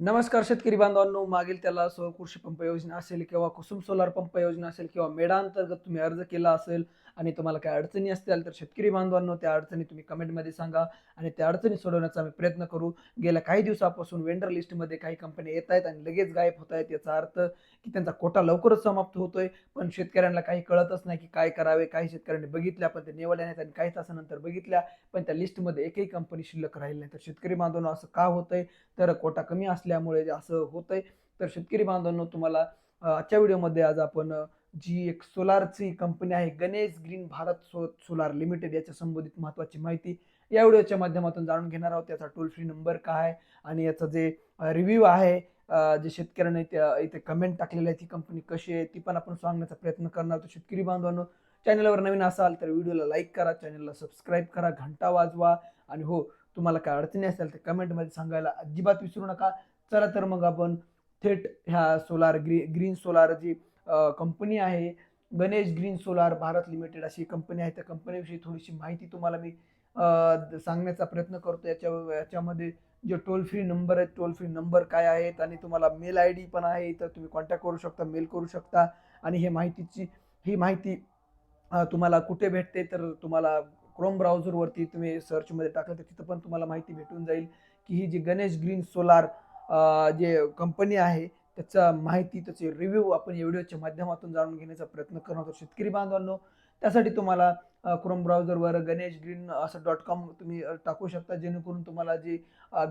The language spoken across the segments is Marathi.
नमस्कार शेतकरी बांधवांनो मागील त्याला सौर कृषी पंप योजना असेल किंवा कुसुम सोलार पंप योजना असेल किंवा मेडा अंतर्गत तुम्ही अर्ज केला असेल आणि तुम्हाला काही अडचणी असतील तर शेतकरी बांधवांनो त्या अडचणी तुम्ही कमेंटमध्ये सांगा आणि त्या अडचणी सोडवण्याचा आम्ही प्रयत्न करू. गेल्या काही दिवसापासून वेंडर लिस्टमध्ये काही कंपन्या येत आहेत आणि लगेच गायब होत आहेत याचा अर्थ की त्यांचा कोटा लवकरच समाप्त होतोय. पण शेतकऱ्यांना काही कळतच नाही की काय करावे काही शेतकऱ्यांनी बघितल्या पण ते निवडल्या नाहीत आणि काही तासानंतर बघितल्या पण त्या लिस्टमध्ये एकही कंपनी शिल्लक राहिली नाही. तर शेतकरी बांधवनं असं का होतंय? तर कोटा कमी असल्यामुळे असं होतंय. तर शेतकरी बांधवांनो तुम्हाला आजच्या व्हिडिओमध्ये आज आपण जी एक सोलारची कंपनी आहे Ganesh green Bharat so solar limited याच्या संबंधित महत्त्वाची माहिती या व्हिडिओच्या माध्यमातून जाणून घेणार आहोत त्याचा टोल फ्री नंबर काय आहे आणि याचा जे रिव्ह्यू आहे जे शेतकऱ्यांनी त्या इथे कमेंट टाकलेली आहे ती कंपनी कशी आहे ती पण आपण सांगण्याचा प्रयत्न करणार आहोत. शेतकरी बांधवांनो चॅनलवर नवीन असाल तर व्हिडिओला लाईक करा चॅनलला सबस्क्राईब करा घंटा वाजवा आणि हो तुम्हाला काय अडचणी असेल तर कमेंटमध्ये सांगायला अजिबात विसरू नका. चला तर मग आपण थेट ह्या सोलार ग्री ग्रीन सोलार जी कंपनी आहे Ganesh green solar Bharat limited अशी कंपनी आहे. त्या कंपनीविषयी थोडीशी माहिती तुम्हाला मी सांगण्याचा प्रयत्न करतो. याच्या याच्यामध्ये जे टोल फ्री नंबर आहेत टोल फ्री नंबर काय आहेत आणि तुम्हाला मेल आय डी पण आहे तर तुम्ही कॉन्टॅक्ट करू शकता मेल करू शकता. आणि हे माहितीची ही माहिती तुम्हाला कुठे भेटते तर तुम्हाला क्रोम ब्राउझरवरती तुम्ही सर्चमध्ये टाकलं तर तिथं पण तुम्हाला माहिती भेटून जाईल की ही जी गणेश ग्रीन सोलार जे कंपनी आहे त्याचा माहिती त्याचे रिव्ह्यू आपण या व्हिडिओच्या माध्यमातून जाणून घेण्याचा प्रयत्न करणार आहोत. शेतकरी बांधवांनो त्यासाठी तुम्हाला क्रोम ब्राउझरवर गणेश ग्रीन असं डॉट कॉम तुम्ही टाकू शकता. जेणेकरून तुम्हाला जी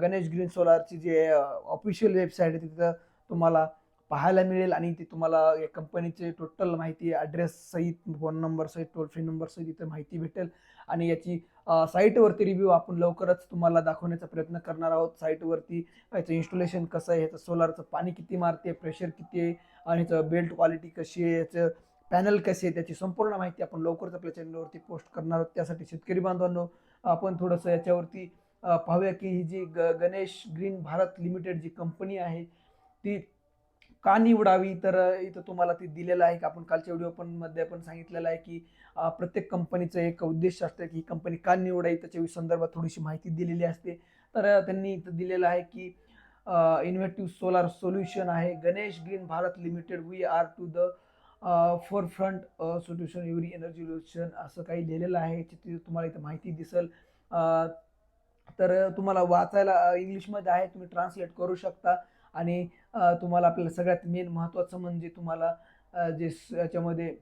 गणेश ग्रीन सोलारची जे ऑफिशियल वेबसाईट आहे तिथं तुम्हाला पाहायला मिळेल आणि ती तुम्हाला या कंपनीचे टोटल माहिती ॲड्रेस सहित फोन नंबर सहित टोल फ्री नंबर सहित इथं माहिती भेटेल. आणि याची साईटवरती रिव्ह्यू आपण लवकरच तुम्हाला दाखवण्याचा प्रयत्न करणार आहोत. साईटवरती याचं इन्स्टॉलेशन कसं आहे ह्याचं सोलारचं पाणी किती मारते प्रेशर किती आहे आणि ह्याचं बेल्ट क्वालिटी कशी आहे याचं पॅनल कसे आहे त्याची संपूर्ण माहिती आपण लवकरच आपल्या चॅनलवरती पोस्ट करणार आहोत. त्यासाठी शेतकरी बांधवांनो आपण थोडंसं याच्यावरती पाहूया की ही जी ग गणेश ग्रीन भारत लिमिटेड जी कंपनी आहे ती का निवडावी? तर इथं तुम्हाला ती दिलेलं आहे की आपण कालच्या व्हिडिओ पण मध्ये आपण सांगितलेलं आहे की प्रत्येक कंपनीचं एक उद्देश असतं की ही कंपनी का निवडावी? त्याच्या संदर्भात थोडीशी माहिती दिलेली असते. तर त्यांनी इथं दिलेलं आहे की इन्व्हेटिव्ह सोलार सोल्युशन आहे. Ganesh green Bharat limited we are to the forefront solution Yuri energy solution असं काही लिहिलेलं आहे तिथे तुम्हाला इथं माहिती दिसेल. तर तुम्हाला वाचायला इंग्लिशमध्ये आहे तुम्ही ट्रान्सलेट करू शकता. आणि तुम्हाला आपल्याला सगळ्यात मेन महत्त्वाचं म्हणजे तुम्हाला जे स- याच्यामध्ये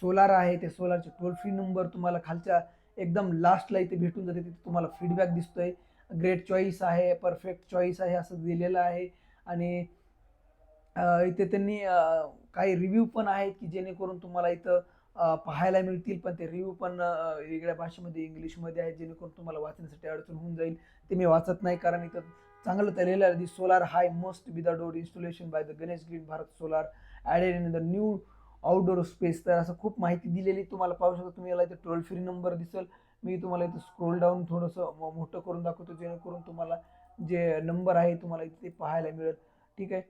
सोलार आहे ते सोलारचे टोल फ्री नंबर तुम्हाला खालच्या एकदम लास्टला इथे भेटून जाते तिथे तुम्हाला फीडबॅक दिसतोय. ग्रेट चॉईस आहे परफेक्ट चॉईस आहे असं दिलेलं आहे. आणि इथे त्यांनी काही रिव्ह्यू पण आहेत की जेणेकरून तुम्हाला इथं पाहायला मिळतील. पण ते रिव्ह्यू पण वेगळ्या भाषेमध्ये इंग्लिशमध्ये आहेत जेणेकरून तुम्हाला वाचण्यासाठी अडचण होऊन जाईल. ते मी वाचत नाही कारण इथं चांगलं तर लिहिलं the solar high must be the door installation by the Ganesh green Bharat solar added in the new outdoor space तर असं खूप माहिती दिलेली तुम्हाला पाहू शकता. तुम्ही याला इथे टोल फ्री नंबर दिसेल. मी तुम्हाला इथे स्क्रोल डाऊन थोडंसं मोठं करून दाखवतो जेणेकरून तुम्हाला जे नंबर आहे तुम्हाला इथे ते पाहायला मिळेल. ठीक आहे?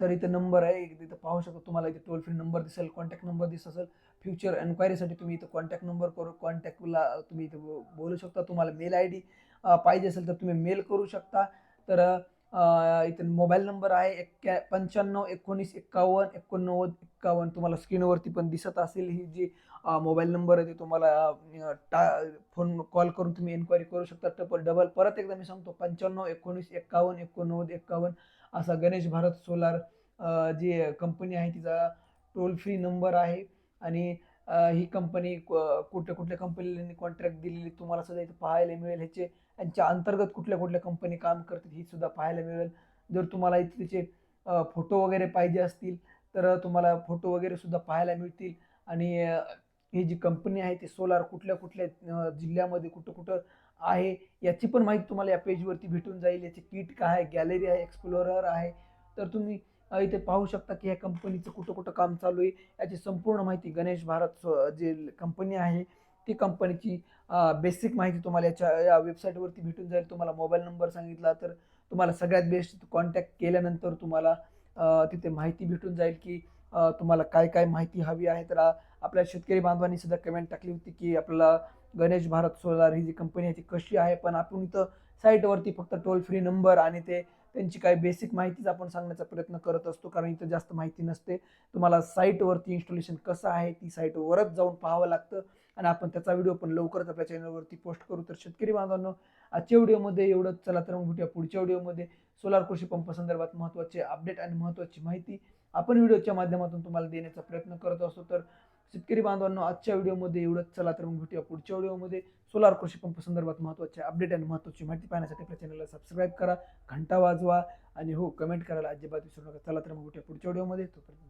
तर इथं नंबर आहे. इथं पाहू शकता तुम्हाला इथे टोल फ्री नंबर दिसेल कॉन्टॅक्ट नंबर दिसत असेल. फ्युचर एन्क्वायरीसाठी तुम्ही इथं कॉन्टॅक्ट नंबर करू कॉन्टॅक्टला तुम्ही इथं बोलू शकता. तुम्हाला मेल आय डी पाहिजे असेल तर तुम्ही मेल करू शकता. तर इथे मोबाईल नंबर आहे. एक्क्या पंच्याण्णव एकोणीस एक्कावन्न एकोणनव्वद एक्कावन्न. तुम्हाला स्क्रीनवरती पण दिसत असेल ही जी मोबाईल नंबर आहे ते तुम्हाला टा फोन कॉल करून तुम्ही एन्क्वायरी करू शकता. डबल डबल परत एकदा मी सांगतो पंच्याण्णव एकोणीस एक्कावन्न एकोणनव्वद एक्कावन्न असा गणेश भारत सोलार जी कंपनी आहे तिचा टोल फ्री नंबर आहे. आणि ही कंपनी कुठल्या कुठल्या कंपनीने कॉन्ट्रॅक्ट दिलेली तुम्हाला सुद्धा इथे पाहायला मिळेल. ह्याचे यांच्या अंतर्गत कुठल्या कुठल्या कंपनी काम करतात ही सुद्धा पाहायला मिळेल. जर तुम्हाला इथे त्याचे फोटो वगैरे पाहिजे असतील तर तुम्हाला फोटो वगैरे सुद्धा पाहायला मिळतील. आणि ही जी कंपनी आहे ती सोलार कुठल्या कुठल्या जिल्ह्यामध्ये कुठं कुठं आहे. याची पण माहिती तुम्हाला या पेजवरती भेटून जाईल. याची किट काय आहे? गॅलरी आहे एक्सप्लोरर आहे. तर तुम्ही इथे पाहू शकता की ह्या कंपनीचं कुठं कुठं काम चालू आहे. याची संपूर्ण माहिती गणेश भारत स्व जे कंपनी आहे ती कंपनीची बेसिक माहिती तुम्हाला याच्या या वेबसाईटवरती भेटून जाईल. तुम्हाला मोबाईल नंबर सांगितला तर तुम्हाला सगळ्यात बेस्ट कॉन्टॅक्ट केल्यानंतर तुम्हाला तिथे माहिती भेटून जाईल की तुम्हाला काय काय माहिती हवी आहे? तर आपल्या शेतकरी बांधवांनी सुद्धा कमेंट टाकली होती की आपल्याला गणेश भारत सोलार ही जी कंपनी आहे ती कशी आहे? पण आपण इथं साईटवरती फक्त टोल फ्री नंबर आणि ते त्यांची काही बेसिक माहितीच आपण सांगण्याचा प्रयत्न करत असतो कारण इथं जास्त माहिती नसते. तुम्हाला साईटवरती इन्स्टॉलेशन कसं आहे ती साईटवरच जाऊन पाहावं लागतं. आणि आपण त्याचा व्हिडिओ पण लवकरच आपल्या चॅनलवरती पोस्ट करू. तर शेतकरी बांधवांनो आजच्या व्हिडिओमध्ये एवढंच. चला तर मग भेटूया पुढच्या व्हिडिओमध्ये सोलार कृषी पंप संदर्भात महत्त्वाचे अपडेट आणि महत्त्वाची माहिती. आपण व्हिडिओच्या माध्यमातून तुम्हाला देण्याचा प्रयत्न करत असतो. तर शेतकरी बांधवांनो आजच्या व्हिडिओमध्ये एवढंच. चला तर मग भेटूया पुढच्या व्हिडिओमध्ये. सोलार कृषी पंप संदर्भात महत्त्वाच्या अपडेट आणि महत्त्वाची माहिती पाहण्यासाठी आपल्या चॅनलला सबस्क्राईब करा घंटा वाजवा आणि हो कमेंट करायला अजिबात विसरू नका. चला तर मग भेटूया पुढच्या व्हिडिओमध्ये. तोपर्यंत